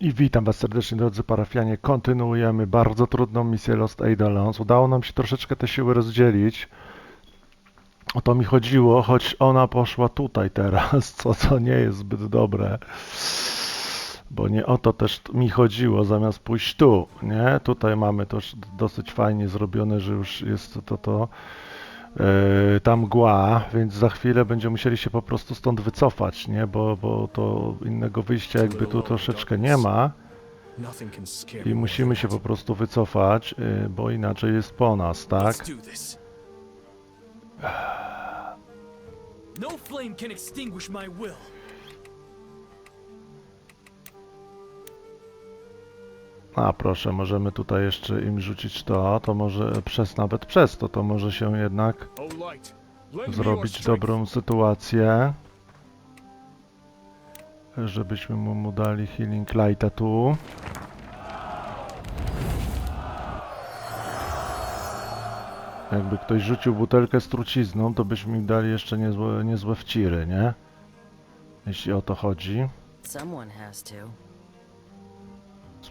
I witam Was serdecznie, drodzy parafianie. Kontynuujemy bardzo trudną misję Lost Eidolons. Udało nam się troszeczkę te siły rozdzielić. O to mi chodziło, choć ona poszła tutaj teraz, co, co nie jest zbyt dobre. Bo nie o to też mi chodziło, zamiast pójść tu, nie? Tutaj mamy już dosyć fajnie zrobione, że już jest to, to, to ta mgła, więc za chwilę będziemy musieli się po prostu stąd wycofać, nie? Bo, bo to innego wyjścia jakby tu troszeczkę nie ma i musimy się po prostu wycofać, yy, bo inaczej jest po nas, tak? No flame can extinguish my will. A proszę, możemy tutaj jeszcze im rzucić to, to może przez nawet przez to, to może się jednak zrobić dobrą sytuację. Żebyśmy mu, mu dali healing lighta tu. Jakby ktoś rzucił butelkę z trucizną, to byśmy im dali jeszcze niezłe, niezłe wciry, nie? Jeśli o to chodzi. Someone has to.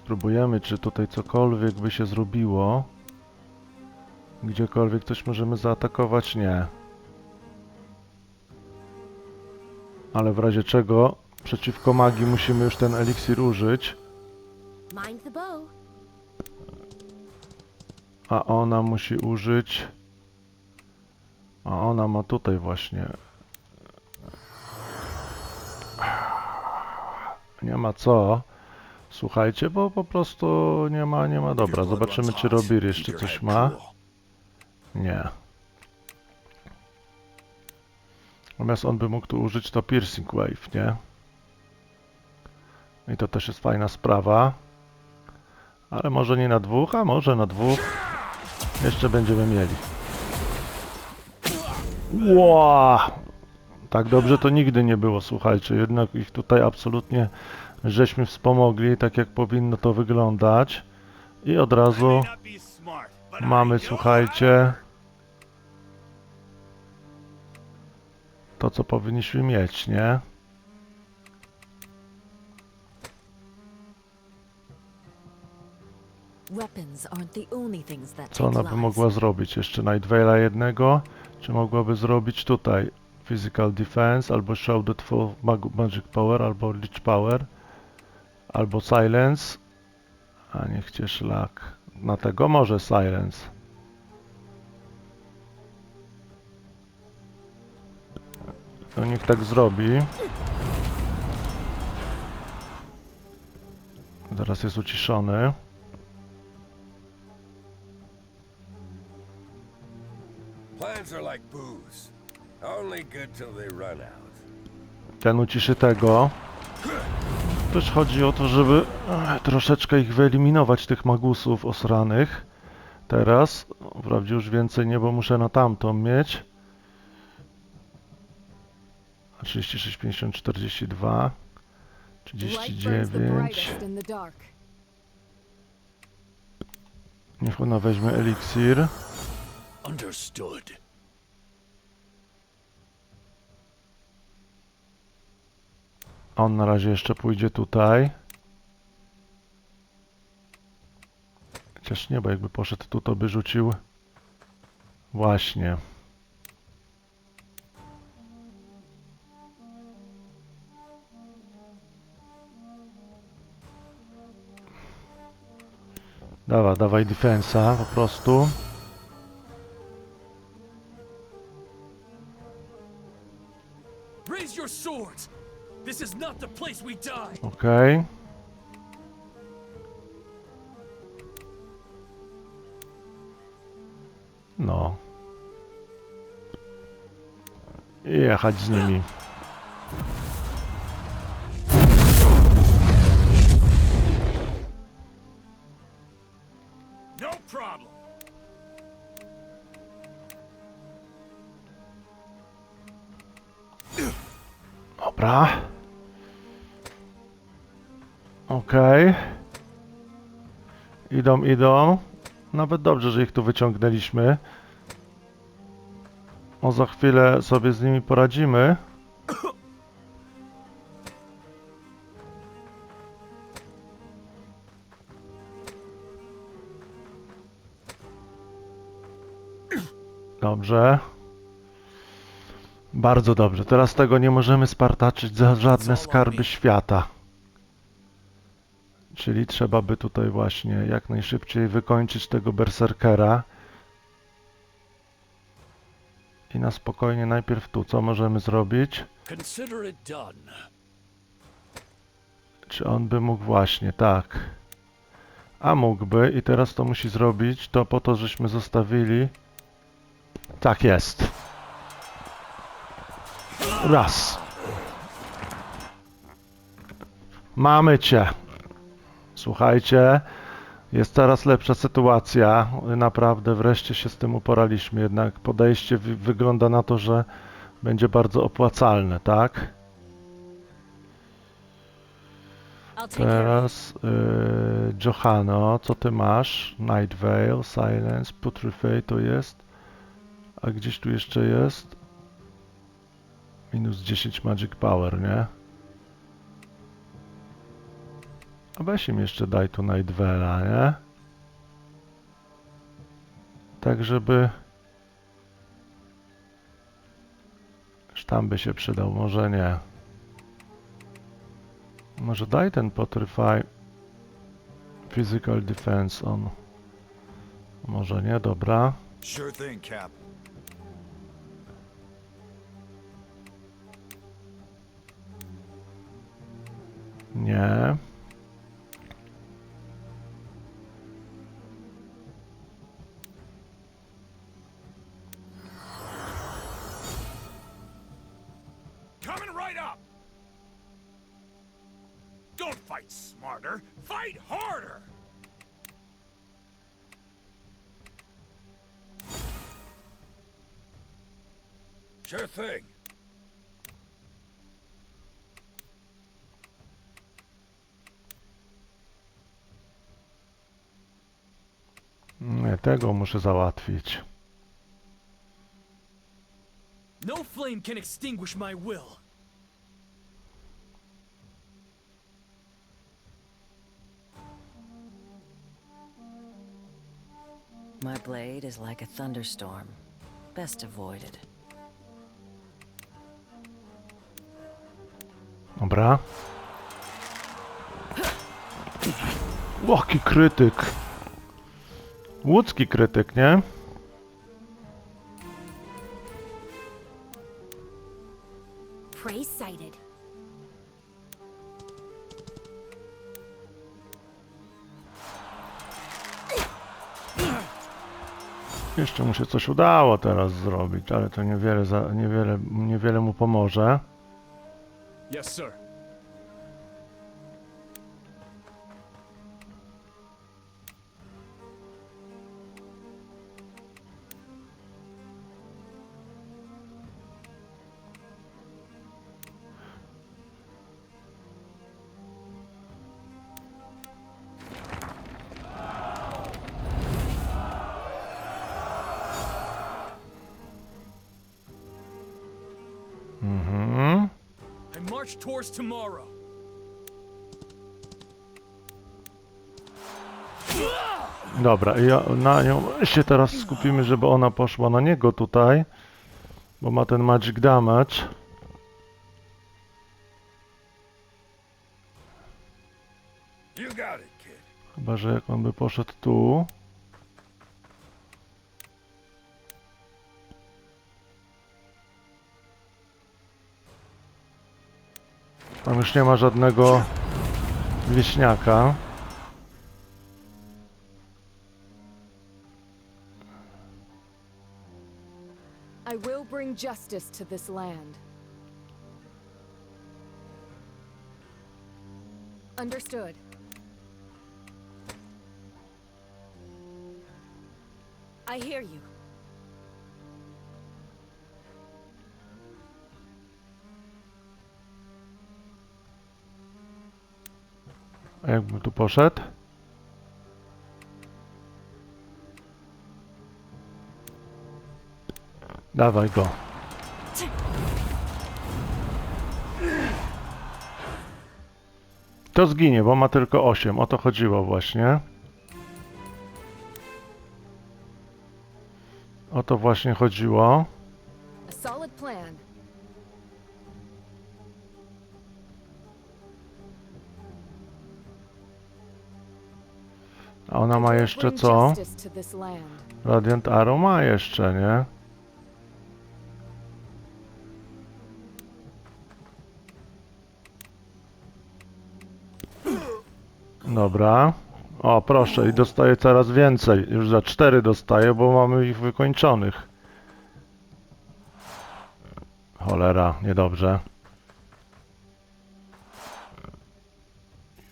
Spróbujemy, czy tutaj cokolwiek by się zrobiło. Gdziekolwiek coś możemy zaatakować? Nie. Ale w razie czego przeciwko magii musimy już ten eliksir użyć, a ona musi użyć... A ona ma tutaj właśnie... Nie ma co. Słuchajcie, bo po prostu nie ma, nie ma. Dobra, zobaczymy czy. Robir jeszcze coś ma. Nie. Natomiast on by mógł tu użyć to Piercing Wave, nie? I to też jest fajna sprawa. Ale może nie na dwóch, a może na dwóch. Jeszcze będziemy mieli. Ła! Tak dobrze to nigdy nie było, słuchajcie. Jednak ich tutaj absolutnie żeśmy wspomogli, tak jak powinno to wyglądać. I od razu mamy, słuchajcie, to co powinniśmy mieć, nie? Co ona by mogła zrobić? Jeszcze Night Vale'a jednego? Czy mogłaby zrobić tutaj Physical Defense, albo Shrouded for Mag Magic Power, albo Leech Power, albo Silence? A niech cię szlak. Na tego może Silence. To niech tak zrobi. Teraz jest uciszony. Plans are like booze. Only good till they run out. ten uciszy tego. Też chodzi o to, żeby e, troszeczkę ich wyeliminować, tych magusów osranych. Teraz. Wprawdzie już więcej nie, bo muszę na tamtą mieć. A 36, 50, 42, Light burns the 39. brightest in the dark. Niech ona weźmie eliksir. Understood. On na razie jeszcze pójdzie tutaj. Chociaż nie, bo jakby poszedł tu, to by rzucił. Właśnie. Dawa, dawaj defensa po prostu. Okej. No. I jechać z nimi. Idą, idą. Nawet dobrze, że ich tu wyciągnęliśmy. O, za chwilę sobie z nimi poradzimy. Dobrze. Bardzo dobrze. Teraz tego nie możemy spartaczyć za żadne skarby świata. Czyli trzeba by tutaj właśnie jak najszybciej wykończyć tego berserkera. I na spokojnie najpierw tu. Co możemy zrobić? Czy on by mógł właśnie, tak. A mógłby i teraz to musi zrobić, to po to, żeśmy zostawili. Tak jest. Raz. Mamy cię. Słuchajcie, jest coraz lepsza sytuacja. Naprawdę wreszcie się z tym uporaliśmy. Jednak podejście wy wygląda na to, że będzie bardzo opłacalne, tak? Teraz y, Johano, co ty masz? Night Veil, Silence, Putrefy to jest. A gdzieś tu jeszcze jest? Minus 10 Magic Power, nie? A weź im jeszcze daj tu Night Veila, nie? Tak, żeby... Sztam by się przydał, może nie. Może daj ten Potrify Physical Defense on. Może nie, dobra. Sure thing, Cap. Nie. Sure thing. Mm, Nie, tego muszę załatwić. No flame can extinguish my will. My blade is like a thunderstorm. Best avoided. Dobra. Jaki krytyk. Łódzki krytyk, nie? Jeszcze mu się coś udało teraz zrobić, ale to niewiele, za, niewiele, niewiele mu pomoże. Yes, sir. Tomorrow. Dobra, i ja na nią się teraz skupimy, żeby ona poszła na niego tutaj, bo ma ten magic damage. Chyba, że jak on by poszedł tu. Tam już nie ma żadnego wieśniaka. I will bring justice to this land. Understood. I hear you. A jakbym tu poszedł? Dawaj go. To zginie, bo ma tylko 8. O to chodziło właśnie. O to właśnie chodziło. A ona ma jeszcze co? Radiant Arrow ma jeszcze, nie? Dobra. O, proszę, i dostaję coraz więcej. Już za cztery dostaję, bo mamy ich wykończonych. Cholera, niedobrze.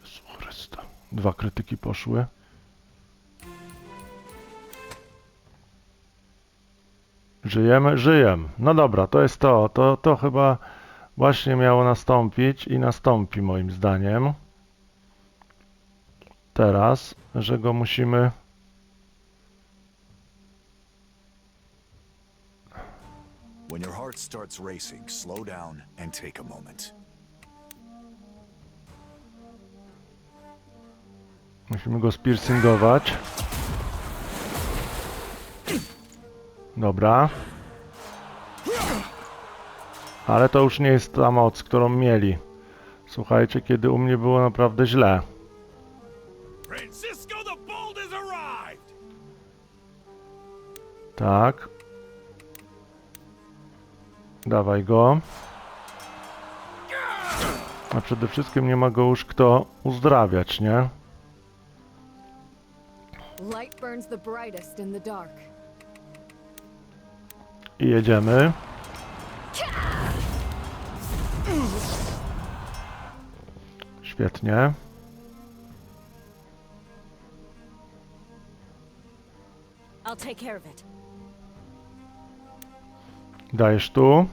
Jezu Chryste. Dwa krytyki poszły. Żyjemy, żyjemy. No dobra, to jest to. To, to chyba właśnie miało nastąpić i nastąpi moim zdaniem. Teraz, że go musimy... When your heart starts racing, slow down and take a moment. Musimy go spiercingować. Dobra. Ale to już nie jest ta moc, którą mieli. Słuchajcie, kiedy u mnie było naprawdę źle. Tak. Dawaj go. A przede wszystkim nie ma go już kto uzdrawiać, nie? Light burns the brightest in the dark. I jedziemy. Świetnie. Dajesz tu.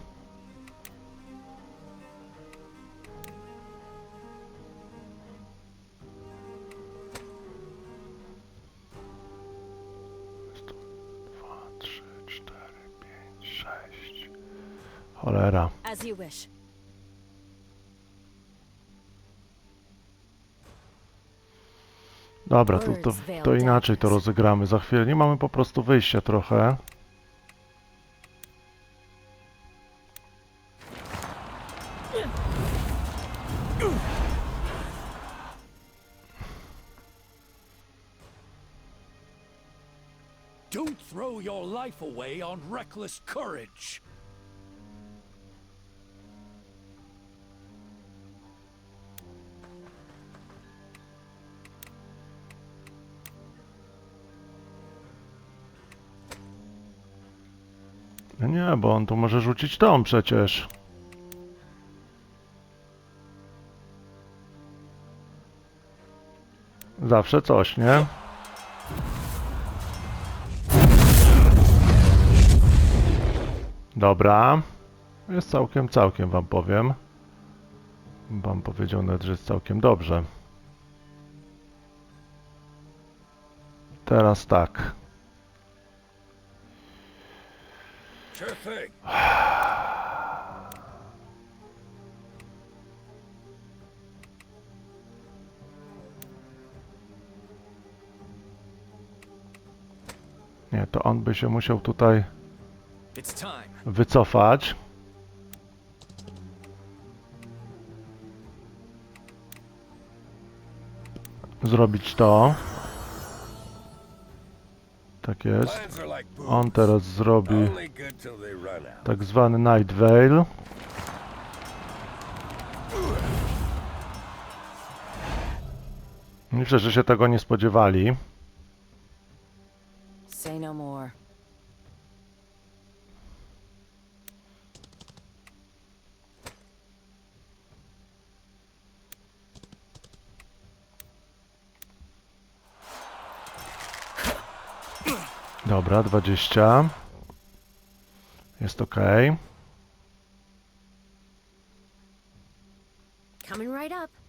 Cholera. As you wish. Dobra, to, to, to inaczej to rozegramy za chwilę. Nie mamy po prostu wyjścia trochę. Don't throw your life away on reckless courage. Bo on tu może rzucić tą przecież. Zawsze coś, nie? Dobra. Jest całkiem, całkiem wam powiem. Wam powiedział nawet, że jest całkiem dobrze. Teraz tak. Sure thing. Nie, to on by się musiał tutaj wycofać. Zrobić to. Tak jest. On teraz zrobi tak zwany Night Veil. Myślę, że się tego nie spodziewali. Say no more. Dobra, 20. Jest ok. Coming right up.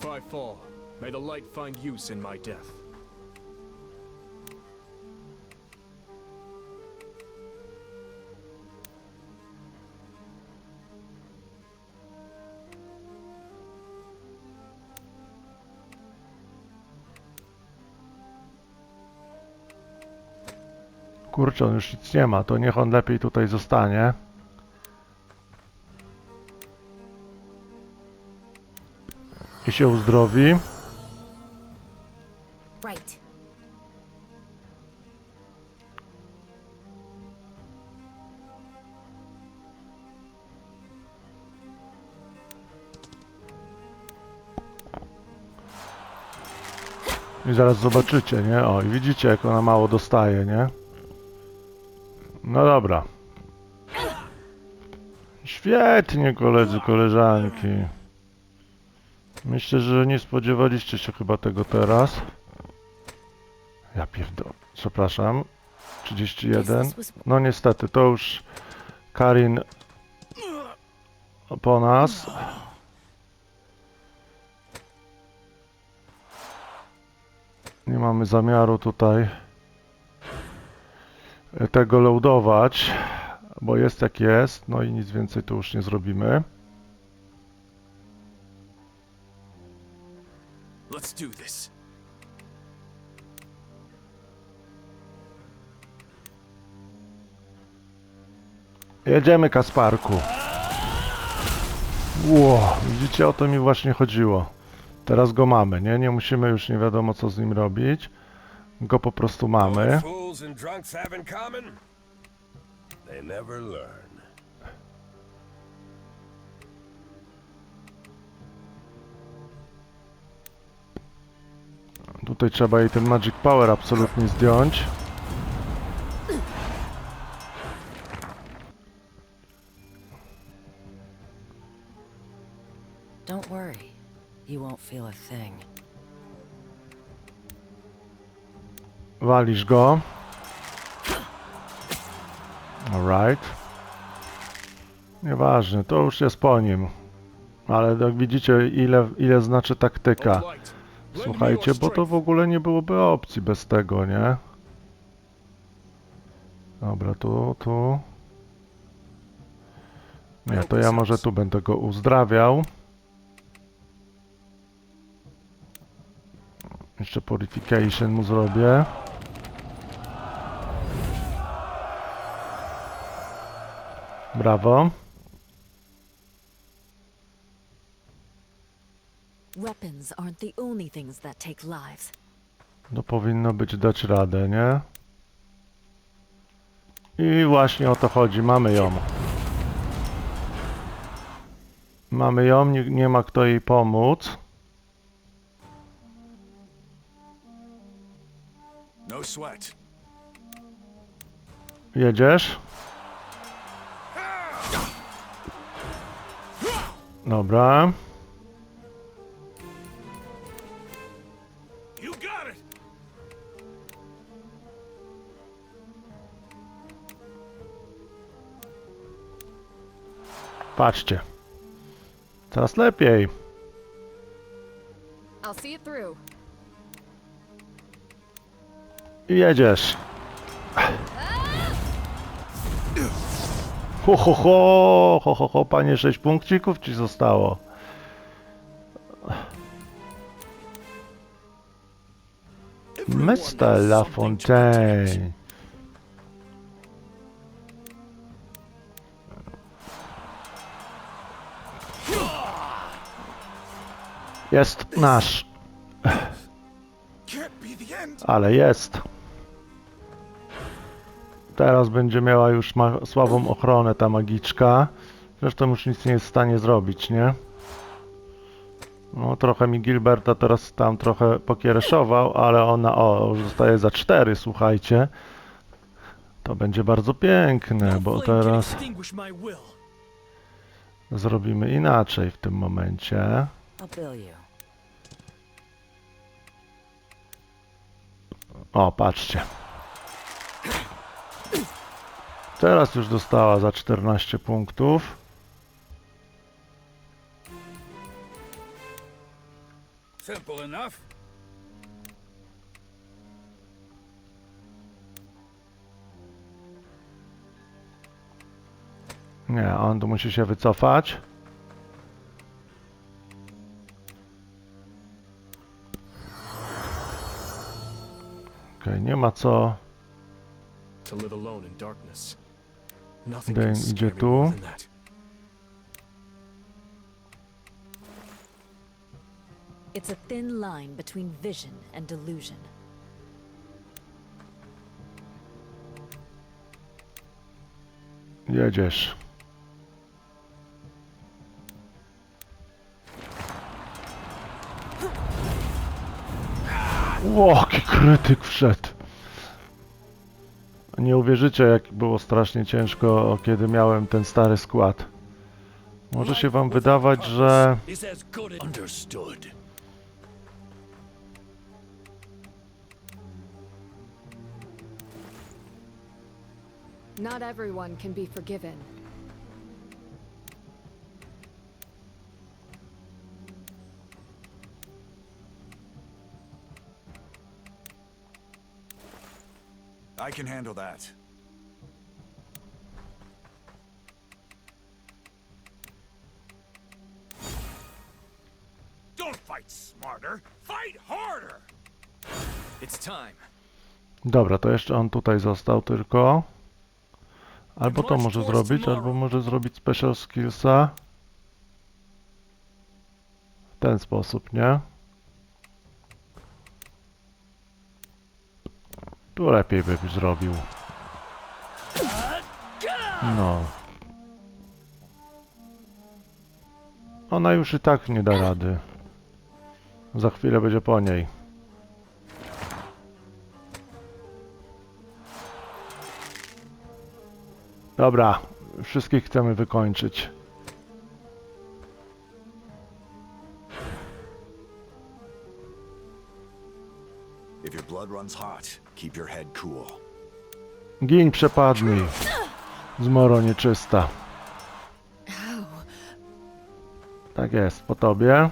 If I fall, May the light find use in my death. Kurczę, on już nic nie ma, to niech on lepiej tutaj zostanie. I się uzdrowi. I zaraz zobaczycie, nie? O, i widzicie, jak ona mało dostaje, nie? No dobra. Świetnie, koledzy, koleżanki. Myślę, że nie spodziewaliście się chyba tego teraz. Ja pierdolę. Przepraszam. 31. No niestety, to już Karin po nas. Nie mamy zamiaru tutaj tego loadować, bo jest jak jest, no i nic więcej tu już nie zrobimy. Let's do this. Jedziemy, Kasparku. Ło, widzicie, o to mi właśnie chodziło. Teraz go mamy, nie? Nie musimy już nie wiadomo co z nim robić. Go po prostu mamy. They never learn. Tutaj trzeba jej ten Magic Power absolutnie zdjąć. Don't worry. You won't feel a thing. Walisz go. Alright. Nieważne, to już jest po nim. Ale jak widzicie, ile, ile znaczy taktyka. Słuchajcie, bo to w ogóle nie byłoby opcji bez tego, nie? Dobra, tu, tu. Nie, to ja może tu będę go uzdrawiał. Jeszcze purification mu zrobię. Brawo. Only things that take lives. No powinno być dać radę, nie? I właśnie o to chodzi, mamy ją. Mamy ją, nie, nie ma kto jej pomóc. No sweat. Jedziesz? Dobra. Patrzcie. Coraz lepiej. I jedziesz. Ho, ho, ho, ho, ho, ho, panie, 6 punkcików ci zostało. Mr. Lafontaine. Jest nasz, ale jest. Teraz będzie miała już ma słabą ochronę ta magiczka. Zresztą już nic nie jest w stanie zrobić, nie? No trochę mi Gilberta teraz tam trochę pokiereszował, ale ona o, już zostaje za cztery, słuchajcie. To będzie bardzo piękne, bo teraz zrobimy inaczej w tym momencie. O, patrzcie. Teraz już dostała za 14 punktów. Simple enough. Nie, on tu musi się wycofać. Okej, nie ma co. Scare idzie tu. It's a thin line between vision and delusion. Jedziesz. Ło, jaki krytyk wszedł. Nie uwierzycie, jak było strasznie ciężko, kiedy miałem ten stary skład. Może się wam wydawać, że... Not everyone can be forgiven. I can handle that. Don't fight smarter. Fight harder. It's time. Dobra, to jeszcze on tutaj został tylko. Albo to może zrobić, albo może zrobić special skillsa. W ten sposób, nie? Tu lepiej by zrobił. No. Ona już i tak nie da rady. Za chwilę będzie po niej. Dobra, wszystkich chcemy wykończyć. If your blood runs hot, keep your head cool. Gin przepadnij. Zmoro nieczysta. Tak jest, po tobie.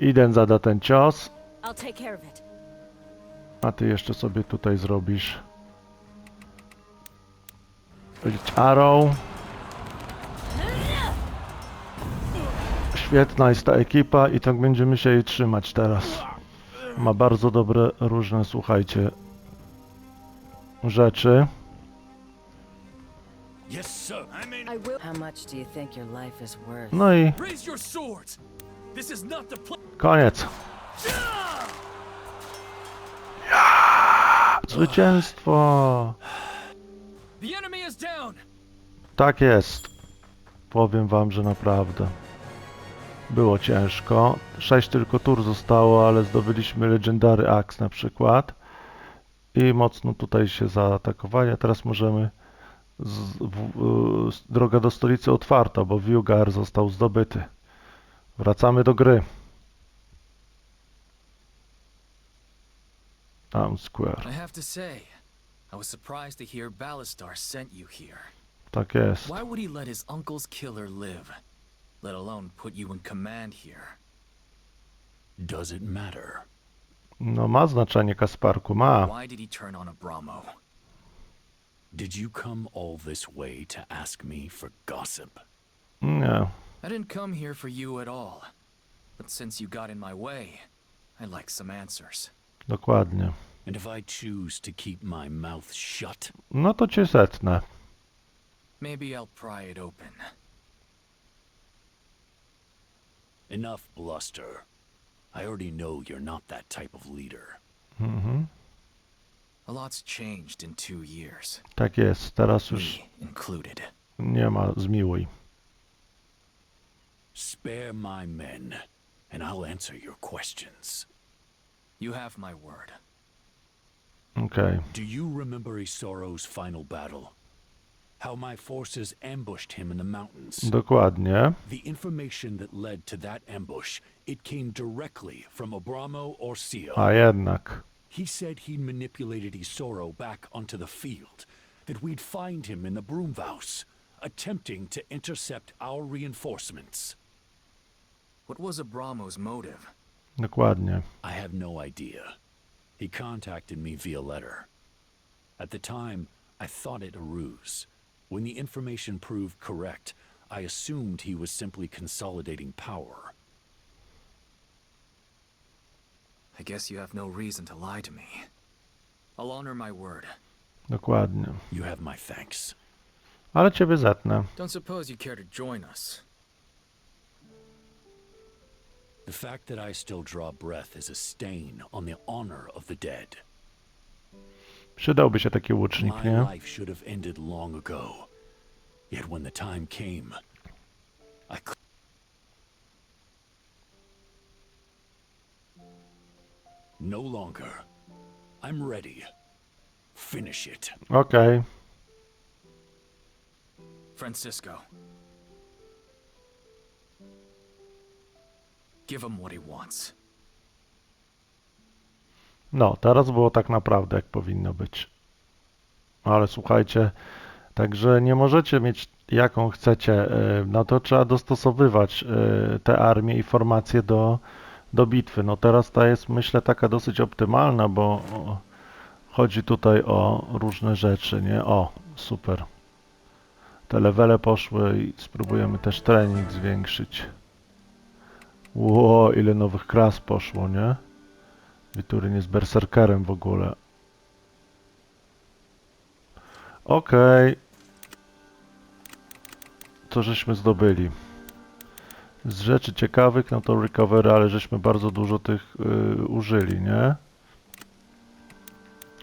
Iden zada ten cios, I'll take care of it. a ty jeszcze sobie tutaj zrobisz. Powiedzieć Arrow. Świetna jest ta ekipa i tak będziemy się jej trzymać teraz. Ma bardzo dobre, różne, słuchajcie, rzeczy. No i koniec. Zwycięstwo! Tak jest. Powiem wam, że naprawdę. Było ciężko. Sześć tylko tur zostało, ale zdobyliśmy Legendary Axe na przykład. I mocno tutaj się zaatakowali. A teraz możemy... Z, w, s- droga do stolicy otwarta, bo Viugar został zdobyty. Wracamy do gry. Town Square. Tak jest. Why would he let his uncle's killer live? Let alone put you in command here. Does it matter? No ma znaczenie, Kasparku, ma. Why did he turn on Abramo? Did you come all this way to ask me for gossip? Nie. I didn't come here for you at all. But since you got in my way, I'd like some answers. Dokładnie. And if I choose to keep my mouth shut, No to cię zetnę. Maybe I'll pry it open. Enough bluster. I already know you're not that type of leader. Mm-hmm. A lot's changed in two years. Tak jest. Teraz już Me included. nie ma zmiłuj. Spare my men, and I'll answer your questions. You have my word. Okej. Do you remember Isoro's final battle? How my forces ambushed him in the mountains? Dokładnie. The information that led to that ambush, it came directly from Abramo Orcio. A jednak. He said he manipulated Isoro back onto the field, that we'd find him in the Broomvouse, attempting to intercept our reinforcements. What was Abramo's motive? Dokładnie. I have no idea. He contacted me via letter. At the time, I thought it a ruse. When the information proved correct, I assumed he was simply consolidating power. I guess you have no reason to lie to me. I'll honor my word. Dokładnie. You have my thanks. Ale ciebie zetnę. Don't suppose you care to join us. The fact that I still draw breath is a stain on the honor of the dead. Przydałby się taki łucznik, My nie? life should have ended long ago. Yet when the time came, I cl- No longer. I'm ready. Finish it. Okej. Francisco. Give him what he wants. No, teraz było tak naprawdę jak powinno być. Ale słuchajcie, także nie możecie mieć jaką chcecie, no to trzeba dostosowywać y, te armie i formacje do, do bitwy. No teraz ta jest myślę taka dosyć optymalna, bo chodzi tutaj o różne rzeczy, nie? O, super. Te levele poszły i spróbujemy też trening zwiększyć. Ło, ile nowych klas poszło, nie? Witurin jest berserkerem w ogóle. Okej. Co żeśmy zdobyli? Z rzeczy ciekawych, no to recovery, ale żeśmy bardzo dużo tych y, użyli, nie?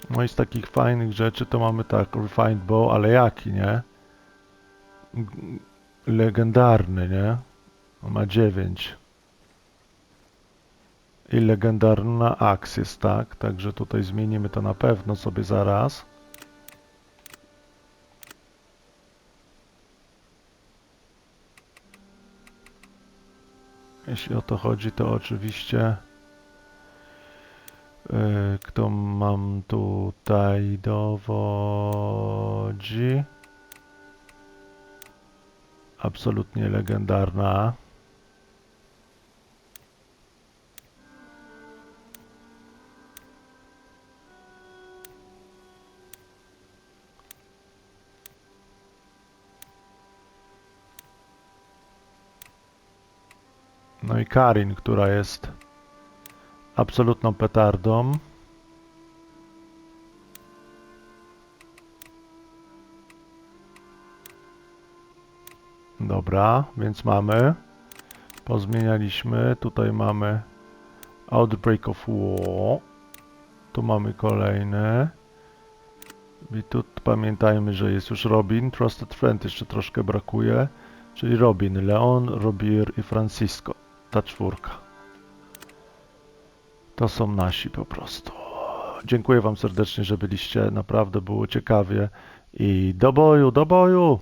No i z takich fajnych rzeczy to mamy tak, refined bow, ale jaki, nie? Legendarny, nie? Ma 9. I legendarna jest, tak? Także tutaj zmienimy to na pewno sobie zaraz. Jeśli o to chodzi, to oczywiście yy, kto mam tutaj dowodzi? Absolutnie legendarna. No i Karin, która jest absolutną petardą. Dobra, więc mamy. Pozmienialiśmy. Tutaj mamy Outbreak of War. Tu mamy kolejne. I tu pamiętajmy, że jest już Robin. Trusted Friend jeszcze troszkę brakuje. Czyli Robin, Leon, Robir i Francisco. Ta czwórka. To są nasi po prostu. Dziękuję Wam serdecznie, że byliście. Naprawdę było ciekawie. I do boju, do boju!